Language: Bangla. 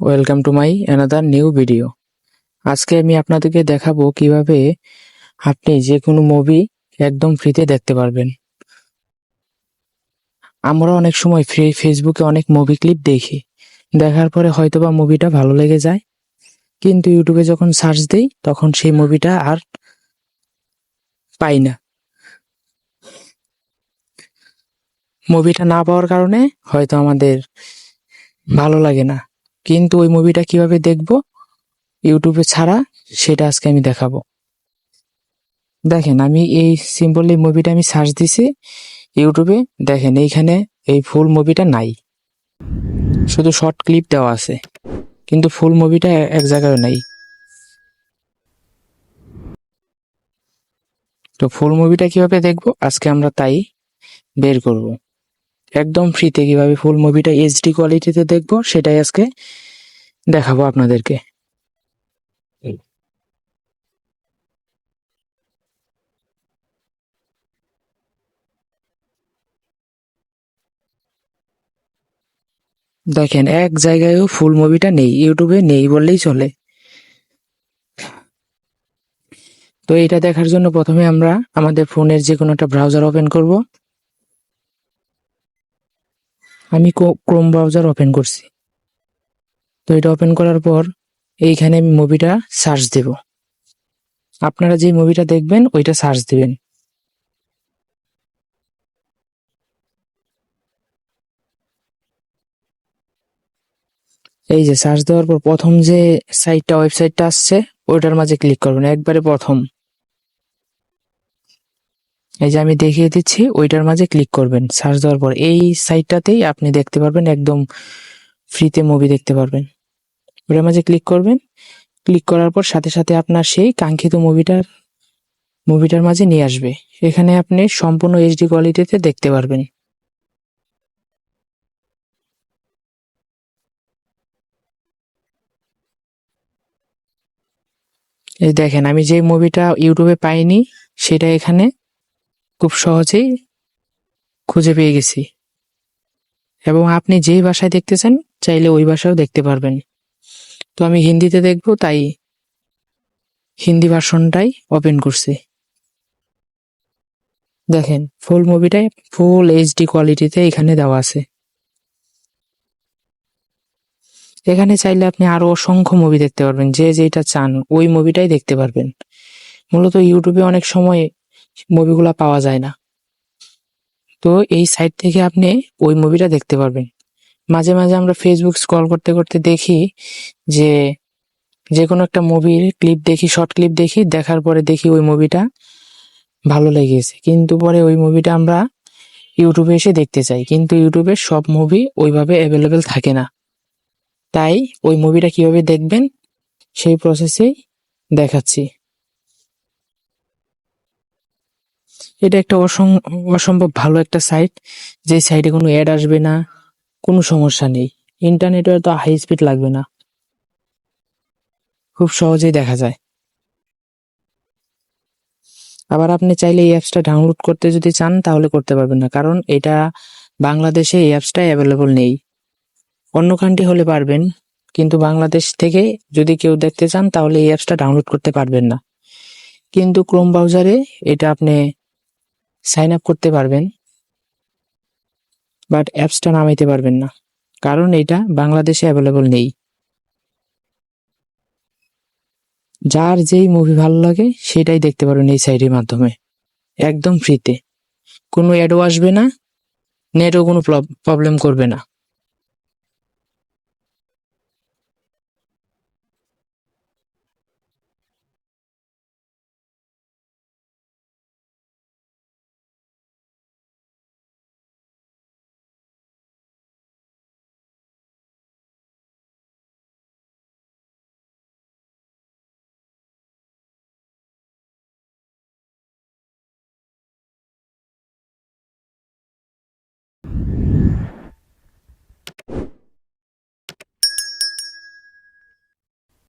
Welcome to my another new video আজকে আমি আপনাদেরকে দেখাবো কীভাবে আপনি যে কোনো মুভি একদম ফ্রিতে দেখতে পারবেন। আমরা অনেক সময় ফ্রি ফেসবুকে অনেক মুভি ক্লিপ দেখি। দেখার পরে হয়তোবা মুভিটা ভালো লেগে যায়। কিন্তু ইউটিউবে যখন সার্চ দেই, তখন সেই মুভিটা আর পাই না। মুভিটা না পাওয়ার কারণে হয়তো আমাদের ভালো লাগে না। কিন্তু ওই মুভিটা কীভাবে দেখব? ইউটিউবে ছাড়া সেটা আজকে আমি দেখাবো। দেখেন, আমি এই সিম্পলি মুভিটা আমি সার্চ দিছি ইউটিউবে দেখেন, এইখানে এই ফুল মুভিটা নাই। শুধু শর্ট ক্লিপ দেওয়া আছে, কিন্তু ফুল মুভিটা এক জায়গায় নাই। তো ফুল মুভিটা কীভাবে দেখব? আজকে আমরা তাই বের করব। একদম ফ্রিতে কীভাবে ফুল মুভিটা এইচডি কোয়ালিটিতে দেখব, সেটাই আজকে দেখাবো আপনাদেরকে। দেখেন, এক জায়গায়ও ফুল মুভিটা নেই ইউটিউবে নেই বললেই চলে। তো এটা দেখার জন্য প্রথমে আমরা আমাদের ফোনের যে কোনো একটা ব্রাউজার ওপেন করব। আমি ক্রোম ব্রাউজার ওপেন করছি। তো এটা ওপেন করার পর এইখানে আমি মুভিটা সার্চ দেব। আপনারা যে মুভিটা দেখবেন, ওইটা সার্চ দিবেন। এই যে সার্চ দেওয়ার পর প্রথম যে সাইটটা ওয়েবসাইটটা আসছে, ওইটার মাঝে ক্লিক করবেন। একবারে প্রথম। এই যে আমি দেখিয়ে দিচ্ছি, ওইটার মাঝে ক্লিক করবেন। সার্চ দেওয়ার পর এই সাইটটাতেই আপনি দেখতে পারবেন, একদম ফ্রিতে মুভি দেখতে পারবেন। ওটার মাঝে ক্লিক করবেন। ক্লিক করার পর সাথে সাথে আপনার সেই কাঙ্ক্ষিত মুভিটার মুভিটার মাঝে নিয়ে আসবে। এখানে আপনি সম্পূর্ণ এইচডি কোয়ালিটিতে দেখতে পারবেন। এই দেখেন, আমি যে মুভিটা ইউটিউবে পাইনি, সেটা এখানে খুব সহজেই খুঁজে পেয়ে গেছি। এবং আপনি যেই ভাষায় দেখতে চান চাইলে ওই ভাষাও দেখতে পারবেন। তো আমি হিন্দিতে দেখব, তাই হিন্দি ভার্সনটাই ওপেন করছি। দেখেন ফুল মুভিটাই ফুল এইচডি কোয়ালিটিতে এখানে দেওয়া আছে। এখানে চাইলে আপনি আরও অসংখ্য মুভি দেখতে পারবেন, যে যেটা চান, ওই মুভিটাই দেখতে পারবেন। মূলত ইউটিউবে অনেক সময় মুভিগুলা পাওয়া যায় না। তো এই সাইট থেকে আপনি ওই মুভিটা দেখতে পারবেন। মাঝে মাঝে আমরা ফেসবুক স্ক্রল করতে করতে দেখি যে যে কোনো একটা মুভির ক্লিপ দেখি শর্ট ক্লিপ দেখি, দেখার পরে দেখি ওই মুভিটা ভালো লেগেছে। কিন্তু পরে ওই মুভিটা আমরা ইউটিউবে এসে দেখতে চাই। কিন্তু ইউটিউবে সব মুভি ওইভাবে অ্যাভেলেবেল থাকে না। তাই ওই মুভিটা কীভাবে দেখবেন, সেই প্রসেসেই দেখাচ্ছি। এটা একটা অসং- অসম্ভব ভালো একটা সাইট যে সাইটে কোনো অ্যাড আসবে না, কোনো সমস্যা নেই। ইন্টারনেটে তো হাই স্পিড লাগবে না। খুব সহজেই দেখা যায়। আবার আপনি চাইলে এই অ্যাপসটা ডাউনলোড করতে যদি চান, তাহলে করতে পারবেন না। কারণ এটা বাংলাদেশে এই অ্যাপসটা অ্যাভেলেবল নেই। অন্য কান্ট্রি হলে পারবেন, কিন্তু বাংলাদেশ থেকে যদি কেউ দেখতে চান, তাহলে এই অ্যাপসটা ডাউনলোড করতে পারবেন না। কিন্তু ক্রোম ব্রাউজারে এটা আপনি সাইন আপ করতে পারবেন বাট অ্যাপসটা নামাইতে পারবেন না, কারণ এটা বাংলাদেশে অ্যাভেলেবল নেই। যার যেই মুভি ভালো লাগে, সেটাই দেখতে পারবেন এই সাইটের মাধ্যমে, একদম ফ্রিতে কোনো অ্যাডও আসবে না নেটও কোনো প্রবলেম করবে না।